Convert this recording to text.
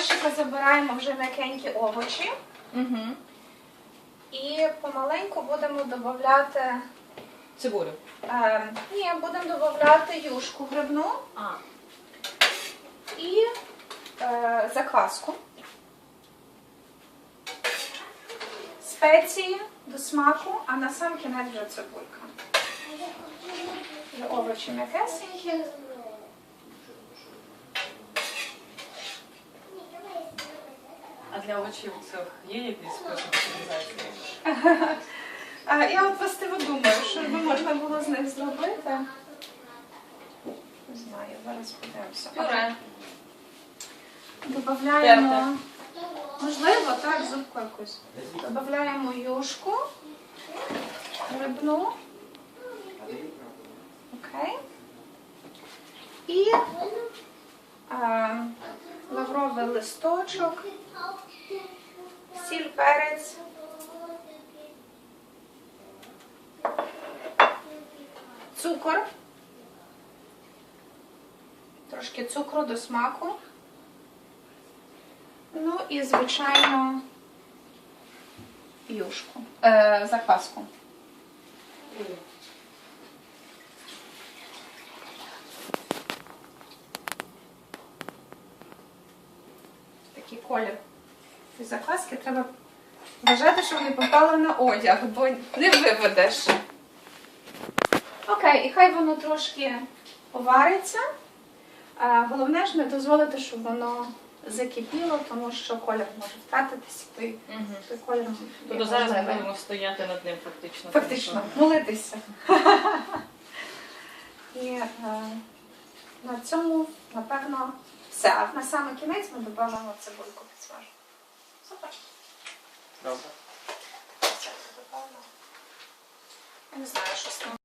горщика забираємо вже м'якенькі овочі Угу. і помаленьку будемо додавати. Цибулю. Е, ні, будемо додавати юшку грибну А. і е, закваску. Спеції до смаку, а на сам кінець вже цибулька. Вже овочі м'якесенькі. Для овочів цих є якийсь спосіб утилізації? Я от властиво думаю, що би можна було з них зробити. Не знаю, зараз подивимося. Пюре. Додаємо. Можливо, так, зубку якусь. Додаємо юшку, грибну. Окей. І а, лавровий листочок, сіль, перець. Цукор. Трошки цукру до смаку. Ну і, звичайно, юшку. Е, закваску. Такий колір. І закваски треба вважати, щоб не попало на одяг, бо не виведеш. Окей, і хай воно трошки повариться. Головне ж не дозволити, щоб воно закипіло, тому що колір може втратитися. Той, Угу. той колір Тобто зараз ми будемо стояти над ним фактично. Фактично, молитися. І е, на цьому, напевно, все. А на саме кінець ми додамо цибульку підсмажену. Добре. Я не знаю, що з